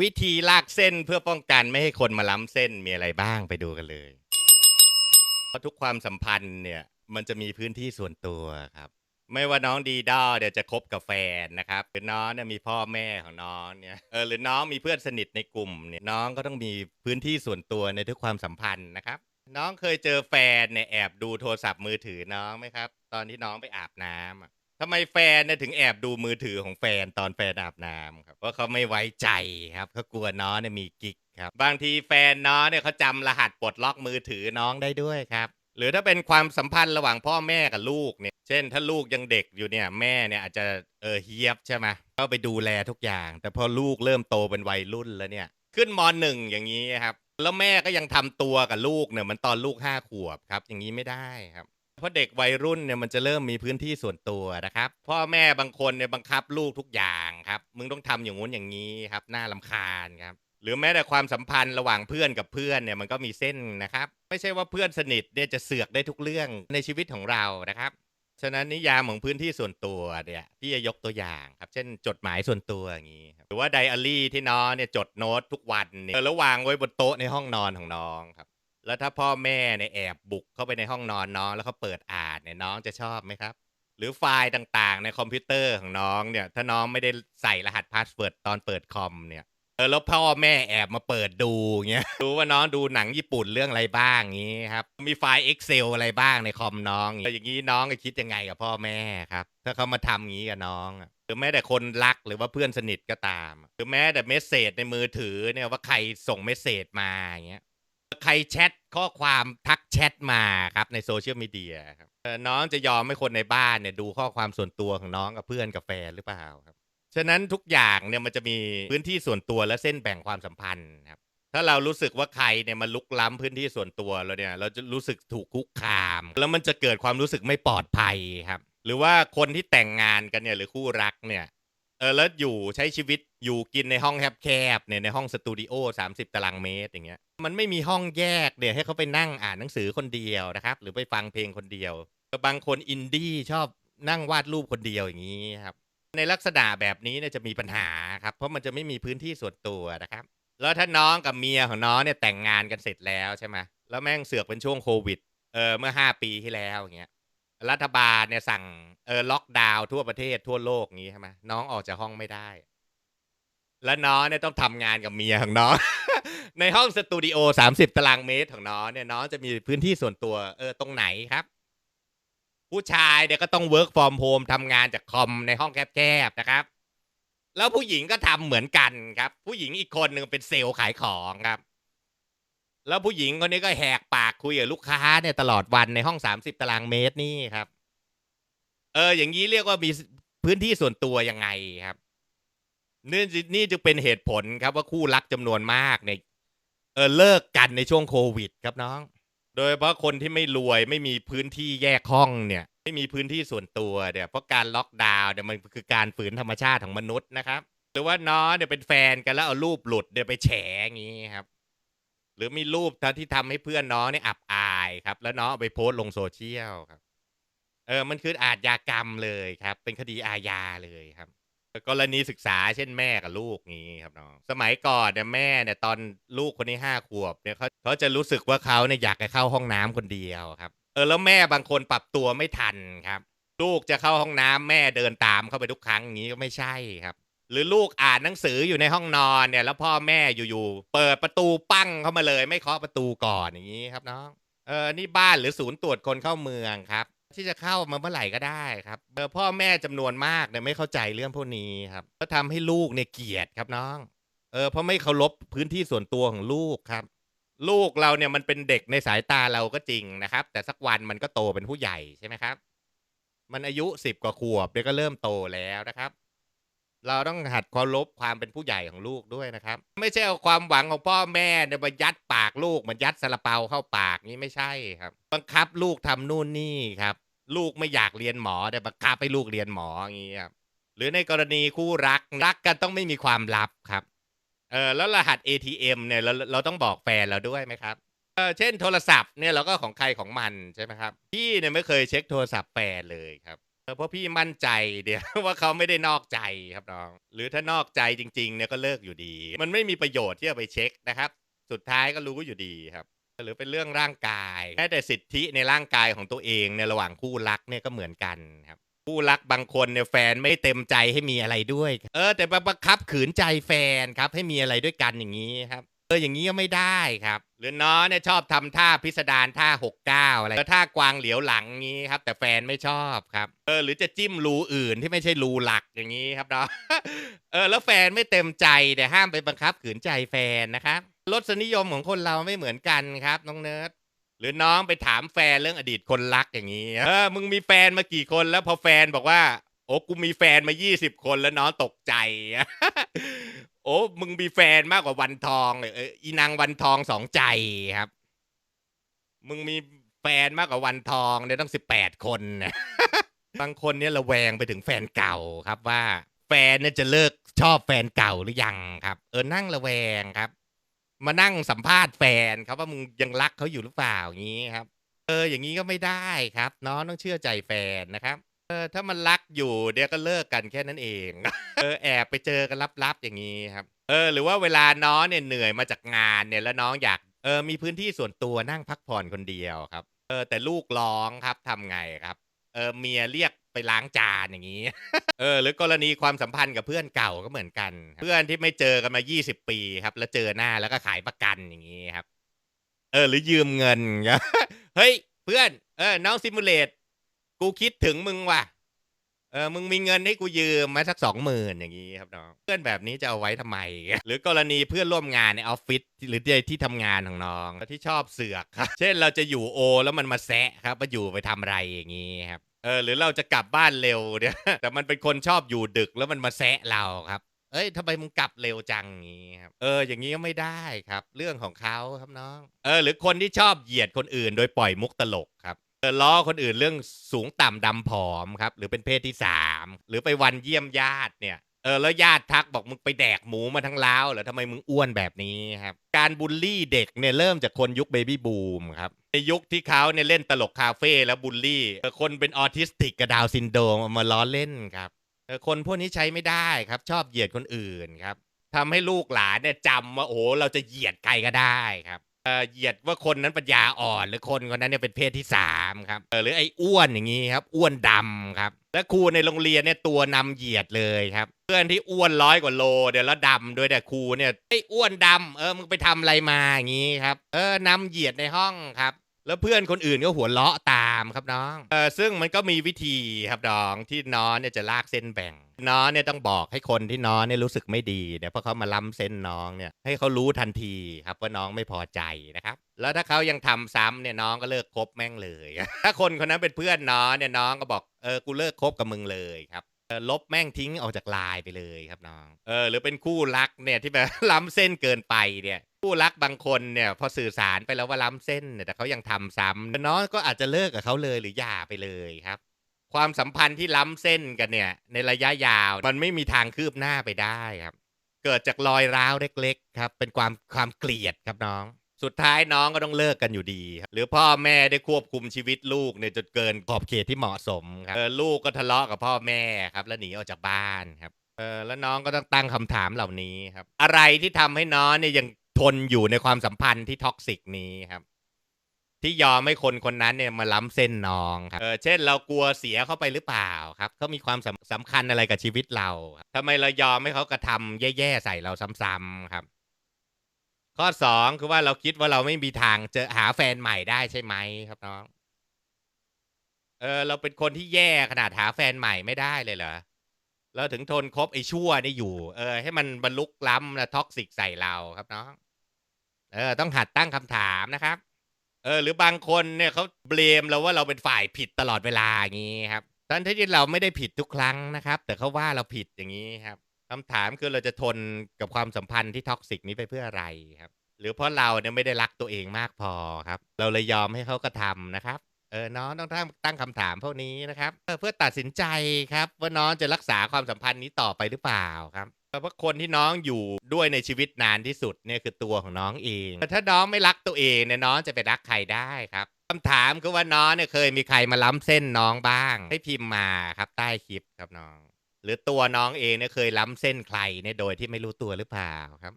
วิธีลากเส้นเพื่อป้องกันไม่ให้คนมาล้ำเส้นมีอะไรบ้างไปดูกันเลย เพราะทุกความสัมพันธ์เนี่ยมันจะมีพื้นที่ส่วนตัวครับ ไม่ว่าน้องดีด้าเดี๋ยวจะคบกับแฟนนะครับหรือน้องเนี่ยมีพ่อแม่ของน้องเนี่ยเออหรือน้องมีเพื่อนสนิทในกลุ่มเนี่ยน้องก็ต้องมีพื้นที่ส่วนตัวในทุกความสัมพันธ์นะครับ น้องเคยเจอแฟนเนี่ยแอบดูโทรศัพท์มือถือน้องไหมครับ ตอนที่น้องไปอาบน้ำอะ ทำไมแฟนเนี่ยถึงแอบดูมือถือของแฟนตอนแฟนอาบน้ำครับเพราะเขาไม่ไว้ใจครับเขากลัวน้องเนี่ยมีกิ๊กครับ บางทีแฟนน้องเนี่ยเขาจำรหัสปลดล็อกมือถือน้องได้ด้วยครับ หรือถ้าเป็นความสัมพันธ์ระหว่างพ่อแม่กับลูกเนี่ย เช่น ถ้าลูกยังเด็กอยู่เนี่ยแม่เนี่ยอาจจะเออเฮียบใช่ไหมก็ไปดูแลทุกอย่าง แต่พอลูกเริ่มโตเป็นวัยรุ่นแล้วเนี่ย ขึ้นมหนึ่งอย่างนี้ครับ แล้วแม่ก็ยังทำตัวกับลูกเนี่ยมันตอนลูกห้าขวบครับ อย่างนี้ไม่ได้ครับ เพราะเด็กวัยรุ่นเนี่ยมันจะเริ่มมีพื้นที่ส่วนตัวนะครับ พ่อแม่บางคนเนี่ยบังคับลูกทุกอย่างครับ มึงต้องทำอย่างงู้นอย่างนี้ครับ น่าลำคาญครับ หรือแม้แต่ความสัมพันธ์ระหว่างเพื่อนกับเพื่อนเนี่ยมันก็มีเส้นนะครับ ไม่ใช่ว่าเพื่อนสนิทเนี่ยจะเสือกได้ทุกเรื่องในชีวิตของเรานะครับ ฉะนั้นนิยามของพื้นที่ส่วนตัวเนี่ยพี่จะยกตัวอย่างครับ เช่น จดหมายส่วนตัวอย่างนี้ หรือว่าไดอารี่ที่น้องเนี่ยจดโน้ตทุกวันเนี่ยแล้ววางไว้บนโต๊ะในห้องนอนของน้องครับ แล้วถ้าพ่อแม่เนี่ยแอบบุกเข้าไปในห้องนอนน้องแล้วเขาเปิดอ่านเนี่ยน้องจะชอบไหมครับ หรือไฟล์ต่างๆ ในคอมพิวเตอร์ของน้องเนี่ย ถ้าน้องไม่ได้ใส่รหัสพาสเวิร์ดตอนเปิดคอมเนี่ยเออแล้วพ่อแม่แอบมาเปิดดูเงี้ยดูว่าน้องดูหนังญี่ปุ่นเรื่องอะไรบ้างงี้ครับ มีไฟล์ Excel อะไรบ้างในคอมน้องอย่างนี้น้องจะคิดยังไงกับพ่อแม่ครับ ถ้าเขามาทำงี้กับน้องหรือแม้แต่คนรักหรือว่าเพื่อนสนิทก็ตามหรือแม้แต่เมสเซจในมือถือเนี่ยว่าใครส่งเมสเซจมาอย่างเงี้ย ใครแชทข้อความทักแชทมาครับในโซเชียลมีเดียครับเอ่อน้องจะยอมให้คนในบ้านเนี่ยดูข้อความส่วนตัวของน้องกับเพื่อนกับแฟนหรือเปล่าครับ ฉะนั้นทุกอย่างเนี่ยมันจะมีพื้นที่ส่วนตัวและเส้นแบ่งความสัมพันธ์ครับ ถ้าเรารู้สึกว่าใครเนี่ยมันลุกล้ำพื้นที่ส่วนตัวเราเนี่ย เราจะรู้สึกถูกคุกคาม แล้วมันจะเกิดความรู้สึกไม่ปลอดภัยครับ หรือว่าคนที่แต่งงานกันเนี่ยหรือคู่รักเนี่ย เออแล้วอยู่ใช้ชีวิตอยู่กินในห้องแคบๆเนี่ยในห้องสตูดิโอ30 ตารางเมตรอย่างเงี้ยมันไม่มีห้องแยกเนี่ยให้เขาไปนั่งอ่านหนังสือคนเดียวนะครับ หรือไปฟังเพลงคนเดียวบางคนอินดี้ชอบนั่งวาดรูปคนเดียวอย่างนี้ครับ ในลักษณะแบบนี้เนี่ยจะมีปัญหาครับ เพราะมันจะไม่มีพื้นที่ส่วนตัวนะครับ แล้วถ้าน้องกับเมียของน้องเนี่ยแต่งงานกันเสร็จแล้วใช่ไหมแล้วแม่งเสือกเป็นช่วงโควิดเออเมื่อห้าปีที่แล้วอย่างเงี้ย รัฐบาลเนี่ยสั่งเออล็อกดาวน์ทั่วประเทศทั่วโลกงี้ใช่ไหมน้องออกจากห้องไม่ได้ แล้วน้องเนี่ยต้องทำงานกับเมียของน้อง ในห้องสตูดิโอสามสิบตารางเมตรของน้องเนี่ยน้องจะมีพื้นที่ส่วนตัวเออตรงไหนครับ ผู้ชายเนี่ยก็ต้อง work from home ทำงานจากคอมในห้องแคบๆนะครับ แล้วผู้หญิงก็ทำเหมือนกันครับ ผู้หญิงอีกคนหนึ่งเป็นเซลล์ขายของครับ แล้วผู้หญิงคนนี้ก็แหกปากคุยกับลูกค้าเนี่ยตลอดวันในห้องสามสิบตารางเมตรนี่ครับ เออ อย่างนี้เรียกว่ามีพื้นที่ส่วนตัวยังไงครับนี่นี่จึงเป็นเหตุผลครับว่าคู่รักจำนวนมากเนี่ยเออเลิกกันในช่วงโควิด ครับน้อง โดยเฉพาะคนที่ไม่รวยไม่มีพื้นที่แยกห้องเนี่ย ไม่มีพื้นที่ส่วนตัวเนี่ยเพราะการล็อกดาวน์เนี่ยมันคือการฝืนธรรมชาติของมนุษย์นะครับ หรือว่าน้องเนี่ยเป็นแฟนกันแล้วเอารูปหลุดเนี่ยไปแฉอย่างนี้ครับ หรือมีรูปที่ทำให้เพื่อนน้องเนี่ยอับอายครับ แล้วน้องเอาไปโพสต์ลงโซเชียลครับ เออมันคืออาชญากรรมเลยครับ เป็นคดีอาญาเลยครับกรณีศึกษาเช่นแม่กับลูกนี้ครับน้องสมัยก่อนเนี่ยแม่เนี่ยตอนลูกคนนี้ห้าขวบเนี่ยเขาเขาจะรู้สึกว่าเขาเนี่ยอยากจะเข้าห้องน้ำคนเดียวครับ เออแล้วแม่บางคนปรับตัวไม่ทันครับ ลูกจะเข้าห้องน้ำแม่เดินตามเข้าไปทุกครั้งอย่างนี้ก็ไม่ใช่ครับ หรือลูกอ่านหนังสืออยู่ในห้องนอนเนี่ย แล้วพ่อแม่อยู่ๆเปิดประตูปั้งเข้ามาเลย ไม่เคาะประตูก่อนอย่างนี้ครับน้องเออนี่บ้านหรือศูนย์ตรวจคนเข้าเมืองครับ ที่จะเข้ามาเมื่อไหร่ก็ได้ครับเออพ่อแม่จำนวนมากเนี่ยไม่เข้าใจเรื่องพวกนี้ครับ ก็ทำให้ลูกเนี่ยเกลียดครับน้อง เออเพราะไม่เคารพพื้นที่ส่วนตัวของลูกครับ ลูกเราเนี่ยมันเป็นเด็กในสายตาเราก็จริงนะครับ แต่สักวันมันก็โตเป็นผู้ใหญ่ใช่ไหมครับ มันอายุสิบกว่าขวบเดี๋ยวก็เริ่มโตแล้วนะครับ เราต้องหัดเคารพความเป็นผู้ใหญ่ของลูกด้วยนะครับ ไม่ใช่เอาความหวังของพ่อแม่เนี่ยมายัดปากลูกมันยัดซาลาเปาเข้าปากนี่ไม่ใช่ครับ บังคับลูกทำนู่นนี่ครับ ลูกไม่อยากเรียนหมอแต่บังคับให้ลูกเรียนหมออย่างนี้ครับหรือในกรณีคู่รักรักกันต้องไม่มีความลับครับเออแล้วรหัส ATM เนี่ยเราเราต้องบอกแฟนเราด้วยไหมครับเออเช่นโทรศัพท์เนี่ยเราก็ของใครของมันใช่ไหมครับพี่เนี่ยไม่เคยเช็คโทรศัพท์แฟนเลยครับ เพราะพี่มั่นใจเดียวว่าเขาไม่ได้นอกใจครับน้อง หรือถ้านอกใจจริง ๆ เนี่ยก็เลิกอยู่ดี มันไม่มีประโยชน์ที่จะไปเช็คนะครับ สุดท้ายก็รู้อยู่ดีครับ หรือเป็นเรื่องร่างกายแม้แต่สิทธิในร่างกายของตัวเองในระหว่างคู่รักเนี่ยก็เหมือนกันครับคู่รักบางคนเนี่ยแฟนไม่เต็มใจให้มีอะไรด้วย เออแต่บังคับขืนใจแฟนครับให้มีอะไรด้วยกันอย่างนี้ครับ เอออย่างนี้ก็ไม่ได้ครับ หรือน้องเนี่ยชอบทำท่าพิสดารท่าหกเก้าอะไรแล้วท่ากวางเหลียวหลังงี้ครับ แต่แฟนไม่ชอบครับเออหรือจะจิ้มรูอื่นที่ไม่ใช่รูหลักอย่างนี้ครับน้องเออแล้วแฟนไม่เต็มใจแต่ห้ามไปบังคับขืนใจแฟนนะครับรสนิยมของคนเราไม่เหมือนกันครับน้องเนิร์ดหรือน้องไปถามแฟนเรื่องอดีตคนรักอย่างนี้เออมึงมีแฟนมากี่คนแล้วพอแฟนบอกว่า โอ้กูมีแฟนมา 20 คนแล้วน้องตกใจ อ้มึงมีแฟนมากกว่าวันทองเลยเอออีนางวันทองสองใจครับ มึงมีแฟนมากกว่าวันทองเนี่ยต้องสิบแปดคนนะบางคนเนี่ยระแวงไปถึงแฟนเก่าครับว่า แฟนเนี่ยจะเลิกชอบแฟนเก่าหรือยังครับ เออนั่งระแวงครับ มานั่งสัมภาษณ์แฟนครับว่ามึงยังรักเขาอยู่หรือเปล่าอย่างนี้ครับ เอออย่างนี้ก็ไม่ได้ครับน้องต้องเชื่อใจแฟนนะครับ เออถ้ามันรักอยู่เดี๋ยวก็เลิกกันแค่นั้นเอง เออแอบไปเจอกันลับๆอย่างนี้ครับ เออ หรือว่าเวลาน้องเนี่ยเหนื่อยมาจากงานเนี่ยแล้วน้องอยากเออมีพื้นที่ส่วนตัวนั่งพักผ่อนคนเดียวครับ เออแต่ลูกร้องครับทำไงครับ เออเมียเรียกไปล้างจานอย่างนี้ เออหรือกรณีความสัมพันธ์กับเพื่อนเก่าก็เหมือนกัน เพื่อนที่ไม่เจอกันมา 20 ปีครับ แล้วเจอหน้าแล้วก็ขายประกันอย่างนี้ครับ เออ หรือยืมเงินเฮ้ย เพื่อนเออน้องซิมูเลต กูคิดถึงมึงว่ะ เออ มึงมีเงินให้กูยืมมาสักสองหมื่นอย่างนี้ครับน้อง เพื่อนแบบนี้จะเอาไว้ทำไม หรือกรณีเพื่อนร่วมงานในออฟฟิศหรือที่ที่ทำงานของน้องที่ชอบเสือกครับ เช่นเราจะอยู่โอ แล้วมันมาแซะครับว่าอยู่ไปทำอะไรอย่างนี้ครับ เออ หรือเราจะกลับบ้านเร็วเนี่ย แต่มันเป็นคนชอบอยู่ดึกแล้วมันมาแซะเราครับ เอ้ยทำไมมึงกลับเร็วจังอย่างนี้ครับ เออ อย่างนี้ก็ไม่ได้ครับ เรื่องของเขาครับน้อง เออ หรือคนที่ชอบเหยียดคนอื่น โดยปล่อยมุกตลกครับ ล้อคนอื่นเรื่องสูงต่ำดำผอมครับ หรือเป็นเพศที่สามหรือไปวันเยี่ยมญาติเนี่ยเออแล้วญาติทักบอกมึงไปแดกหมูมาทั้งเล้าวเหรอทำไมมึงอ้วนแบบนี้ครับ การบูลลี่เด็กเนี่ยเริ่มจากคนยุคเบบี้บูมครับในยุคที่เขาเนี่ยเล่นตลกคาเฟ่แล้วบูลลี่คนเป็นออทิสติกกับดาวซินโดรมมาล้อเล่นครับคนพวกนี้ใช้ไม่ได้ครับ ชอบเหยียดคนอื่นครับทำให้ลูกหลานเนี่ยจำว่าโอ้เราจะเหยียดใครก็ได้ครับ เออเหยียดว่าคนนั้นปัญญาอ่อนหรือคนคนนั้นเนี่ยเป็นเพศที่สามครับเออหรือไอ้อ้วนอย่างนี้ครับ อ้วนดำครับ และครูในโรงเรียนเนี่ยตัวนำเหยียดเลยครับ เพื่อนที่อ้วนร้อยกว่าโลเดี๋ยวแล้วดำด้วยแต่ครูเนี่ยไอ้อ้วนดำเออมึงไปทำอะไรมาอย่างนี้ครับ เออนำเหยียดในห้องครับ แล้วเพื่อนคนอื่นก็หัวเราะตามครับน้องเออซึ่งมันก็มีวิธีครับน้องที่น้องเนี่ยจะลากเส้นแบ่ง น้องเนี่ยต้องบอกให้คนที่น้องเนี่ยรู้สึกไม่ดีเนี่ยเพราะเขามาล้ำเส้นน้องเนี่ยให้เขารู้ทันทีครับว่าน้องไม่พอใจนะครับ แล้วถ้าเขายังทำซ้ำเนี่ยน้องก็เลิกคบแม่งเลย ถ้าคนคนนั้นเป็นเพื่อนน้องเนี่ยน้องก็บอกเออกูเลิกคบกับมึงเลยครับลบแม่งทิ้งออกจากไลน์ไปเลยครับน้อง เออหรือเป็นคู่รักเนี่ยที่แบบล้ำเส้นเกินไปเนี่ยคู่รักบางคนเนี่ยพอสื่อสารไปแล้วว่าล้ำเส้นเนี่ยแต่เขายังทำซ้ำน้องก็อาจจะเลิกกับเขาเลยหรือหย่าไปเลยครับ ความสัมพันธ์ที่ล้ำเส้นกันเนี่ย ในระยะยาวมันไม่มีทางคืบหน้าไปได้ครับ เกิดจากรอยร้าวเล็ก ๆ ครับ เป็นความความเกลียดครับน้อง สุดท้ายน้องก็ต้องเลิกกันอยู่ดีครับหรือพ่อแม่ได้ควบคุมชีวิตลูกเนี่ยจนเกินขอบเขตที่เหมาะสมครับเออลูกก็ทะเลาะกับพ่อแม่ครับ แล้วหนีออกจากบ้านครับเออแล้วน้องก็ต้องตั้งคำถามเหล่านี้ครับ อะไรที่ทำให้น้องเนี่ยยังทนอยู่ในความสัมพันธ์ที่ท็อกซิกนี้ครับ ที่ยอมให้คนคนนั้นเนี่ยมาล้ำเส้นน้องครับเออเช่นเรากลัวเสียเข้าไปหรือเปล่าครับเขามีความสำสำคัญอะไรกับชีวิตเราครับทำไมเรายอมให้เขากระทำแย่ๆใส่เราซ้ำๆครับ ข้อสองคือว่าเราคิดว่าเราไม่มีทางเจอหาแฟนใหม่ได้ใช่ไหมครับน้องเออเราเป็นคนที่แย่ขนาดหาแฟนใหม่ไม่ได้เลยเหรอเราถึงทนคบไอ้ชั่วนี่อยู่ เออ ให้มันบรรลุล้ำนะท็อกซิกใส่เราครับน้องเออ ต้องหัดตั้งคำถามนะครับ เออหรือบางคนเนี่ยเขาเบลมเราว่าเราเป็นฝ่ายผิดตลอดเวลาอย่างนี้ครับทั้งที่เราไม่ได้ผิดทุกครั้งนะครับ แต่เขาว่าเราผิดอย่างนี้ครับคำถามคือเราจะทนกับความสัมพันธ์ที่ท็อกซิกนี้ไปเพื่ออะไรครับ หรือเพราะเราเนี่ยไม่ได้รักตัวเองมากพอครับ เราเลยยอมให้เขากระทำนะครับ เออน้องต้องตั้งตั้งคำถามพวกนี้นะครับเออเพื่อตัดสินใจครับ ว่าน้องจะรักษาความสัมพันธ์นี้ต่อไปหรือเปล่าครับเพราะคนที่น้องอยู่ด้วยในชีวิตนานที่สุดเนี่ยคือตัวของน้องเองแต่ถ้าน้องไม่รักตัวเองเนี่ยน้องจะไปรักใครได้ครับคำถามคือว่าน้องเนี่ยเคยมีใครมาล้ำเส้นน้องบ้าง ให้พิมพ์มาครับใต้คลิปครับน้อง หรือตัวน้องเองเนี่ยเคยล้ำเส้นใครเนี่ยโดยที่ไม่รู้ตัวหรือเปล่าครับ